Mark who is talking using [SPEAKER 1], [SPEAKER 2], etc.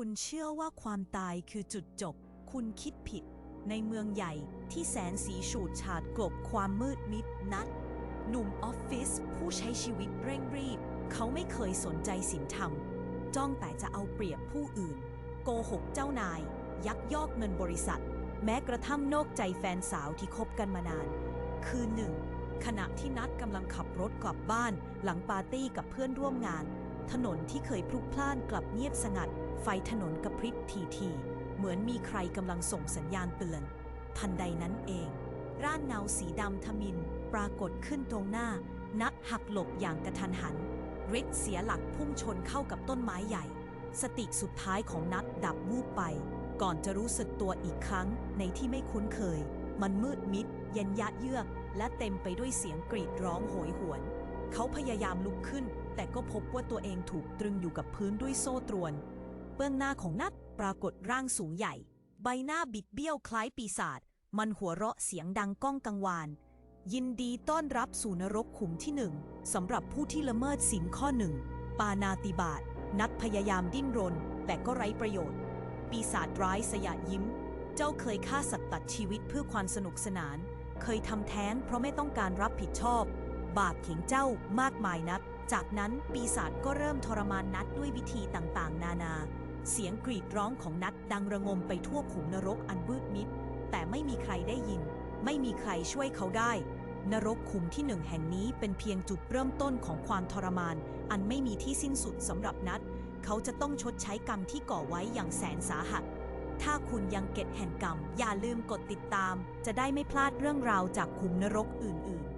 [SPEAKER 1] คุณเชื่อว่าความตายคือจุดจบ คุณคิดผิด ในเมืองใหญ่ที่แสนสีฉูดฉาดกลบความมืดมิดนัด หนุ่มออฟฟิศผู้ใช้ชีวิตเร่งรีบ เขาไม่เคยสนใจศีลธรรม จ้องแต่จะเอาเปรียบผู้อื่น โกหกเจ้านาย ยักยอกเงินบริษัท แม้กระทั่งนอกใจแฟนสาวที่คบกันมานาน คืนหนึ่ง ขณะที่นัดกำลังขับรถกลับบ้าน หลังปาร์ตี้กับเพื่อนร่วมงาน ถนนที่เคยพลุกพล่านกลับเงียบสงัด ไฟถนนกระพริบทีทีๆเหมือนมีใครกำลังส่งสัญญาณเตือน ทันใดนั้นเอง ร่างเงาสีดำทมิน ปรากฏขึ้นตรงหน้า นัดหักหลบอย่างกระทันหันริดเสียหลักพุ่งชนเข้ากับต้นไม้ใหญ่ สติสุดท้ายของนัดดับวูบไป ก่อนจะรู้สึกตัวอีกครั้งในที่ไม่คุ้นเคย มันมืดมิด เย็นยะเยือก และเต็มไปด้วยเสียงกรีดร้องโหยหวน เขาพยายามลุกขึ้น แต่ก็พบว่าตัวเองถูกตรึงอยู่กับพื้นด้วยโซ่ตรวน เบื้องหน้าของนัดปรากฏร่างสูงใหญ่ ใบหน้าบิดเบี้ยวคล้ายปีศาจมันหัวเราะเสียงดังก้องกังวาน ยินดีต้อนรับสู่นรกขุมที่หนึ่งสำหรับผู้ที่ละเมิดศีลข้อหนึ่งปานาติบาตนัดพยายามดิ้นรน แต่ก็ไร้ประโยชน์ ปีศาจร้ายสยะยิ้ม เจ้าเคยฆ่าสัตว์ตัดชีวิตเพื่อความสนุกสนาน เคยทำแท้งเพราะไม่ต้องการรับผิดชอบ บาปเข็งเจ้ามากมายนัก จากนั้นปีศาจก็เริ่มทรมานนัดด้วยวิธีต่างๆ นานา เสียงกรีดร้องของนัดดังระงมไปทั่วขุมนรกอันมืดมิด แต่ไม่มีใครได้ยิน ไม่มีใครช่วยเขาได้ นรกขุมที่หนึ่งแห่งนี้เป็นเพียงจุดเริ่มต้นของความทรมาน อันไม่มีที่สิ้นสุดสำหรับนัด เขาจะต้องชดใช้กรรมที่ก่อไว้อย่างแสนสาหัสถ้าคุณยังเก็ตแห่งกรรม อย่าลืมกดติดตาม จะได้ไม่พลาดเรื่องราวจากขุมนรกอื่น ๆ